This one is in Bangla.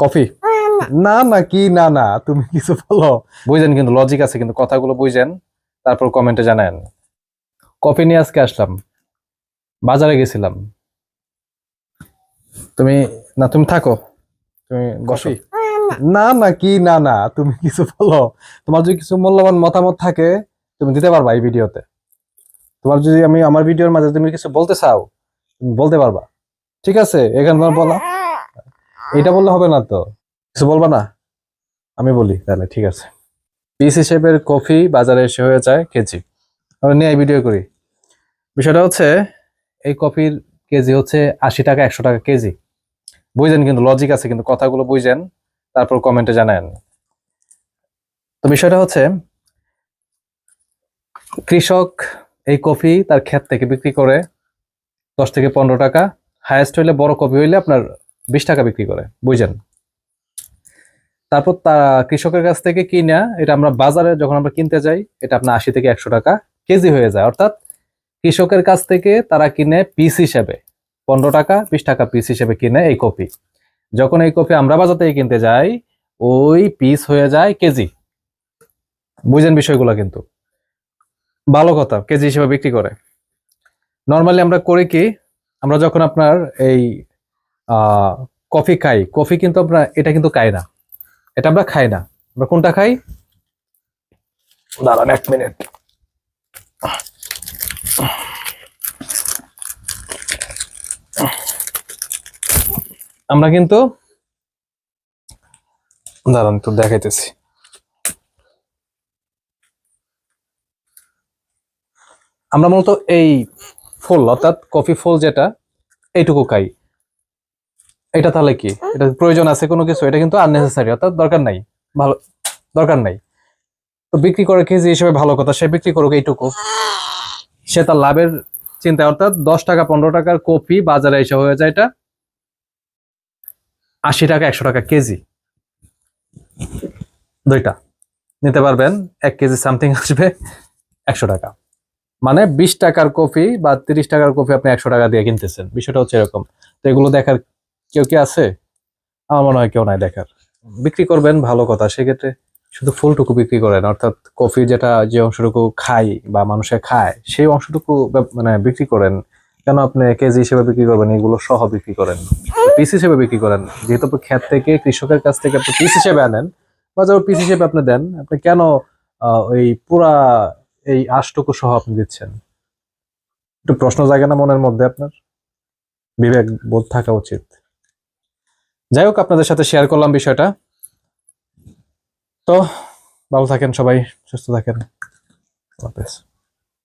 কফি? না না কি না না তুমি কিছু বলো। বুঝেন কিন্তু লজিক আছে কিন্তু কথাগুলো বুঝেন তারপর কমেন্টে জানান। কফি নিয়ে আজকে আসলাম বাজারে গেছিলাম। তুমি না তুমি থাকো তুমি বসো। না না কি না না তুমি কিছু বলো। তোমার যদি কিছু মূল্যবান মতামত থাকে তুমি দিতে পারবা এই ভিডিওতে। তোমার যদি আমি আমার ভিডিওর মাঝে তুমি কিছু বলতে চাও তুমি বলতে পারবা। ঠিক আছে? এখানে তোমার বলা এটা বললে হবে না তো? কিছু বলবা না? আমি বলি তাহলে, ঠিক আছে। পিস হিসেবের কফি বাজারে এসে হয়ে যায় কেজি। আমরা নিয়ে ভিডিও করি। বিষয়টা হচ্ছে, এই কফির কেজি হচ্ছে আশি টাকা, একশো টাকা কেজি। বুঝেন কিন্তু লজিক আছে কিন্তু, কথাগুলো বুঝেন, তারপর কমেন্টে জানান। তো বিষয়টা হচ্ছে, কৃষক এই কফি তার ক্ষেত থেকে বিক্রি করে দশ থেকে পনেরো টাকা। হায়েস্ট হইলে বড় কফি হইলে আপনার বিশ টাকা বিক্রি করে বুঝেন তারপর তা কৃষকের কাছ থেকে কিনা, এটা আমরা বাজারে যখন আমরা কিনতে যাই, এটা আপনার আশি থেকে একশো টাকা কেজি হয়ে যায়। অর্থাৎ কৃষকের কাছ থেকে তারা কিনে পিস হিসেবে, পনেরো টাকা, বিশ টাকা পিস হিসেবে কিনে এই কপি। যখন এই কপি আমরা বাজার থেকে কিনতে যাই, ওই পিস হয়ে যায় কেজি। বুঝেন বিষয়গুলো কিন্তু। ভালো কথা, কেজি হিসেবে বিক্রি করে। নর্মালি আমরা করি কি, আমরা যখন আপনার এই কফি খাই। কফি কিন্তু আমরা, এটা কিন্তু খাই না। এটা আমরা খাই না। আমরা কোনটা খাই? দাঁড়ান এক মিনিট। আমরা কিন্তু, দাঁড়ান একটু দেখাইতেছি। আমরা মূলত এই ফুল, অর্থাৎ কফি ফুল যেটা, এইটুকু খাই। এটা তাহলে কি? এটা প্রয়োজন আছে কোনো কিছু? এটা কিন্তু আননেসেসারি অর্থাৎ দরকার নাই। ভালো, দরকার নাই। তো বিক্রি করে কেজি হিসেবে ভালো কথা, সে বিক্রি করুক এইটুকু। সে তার লাভের চিন্তা অর্থাৎ দশ টাকা, পনেরো টাকার কপি বাজারে এসে হয়ে যায় এটা। আশি টাকা, একশো টাকা কেজি। দুইটা। নিতে পারবেন, এক কেজি সামথিং আসবে একশো টাকা। মানে বিশ টাকার কফি বা তিরিশ টাকার কফি আপনি একশো টাকা দিয়ে কিনতেছেন। বিষয়টা হচ্ছে এরকম। তো এগুলো দেখার কেউ কি আছে? আমার মনে হয় কেউ নাই দেখার। বিক্রি করবেন, ভালো কথা। সেক্ষেত্রে শুধু ফুলটুকু বিক্রি করেন, অর্থাৎ কফি যেটা যে অংশটুকু খাই বা মানুষে খায়, সেই অংশটুকু মানে বিক্রি করেন। কেন আপনি কেজি হিসেবে বিক্রি করবেন? এগুলো সহ বিক্রি করেন। পিস হিসেবে বিক্রি করেন। যেহেতু আপনি ক্ষেত থেকে, কৃষকের কাছ থেকে আপনি পিস হিসেবে আনেন বা যারা পিস হিসেবে আপনি দেন। আপনি কেন ওই পুরা এই আশটুকু সহ আপনি দিচ্ছেন? একটু প্রশ্ন জাগে না মনের মধ্যে আপনার? বিবেক বোধ থাকা উচিত। যাই হোক আপনাদের সাথে শেয়ার করলাম বিষয়টা। তো ভালো থাকেন সবাই সুস্থ থাকেন। আল্লাহ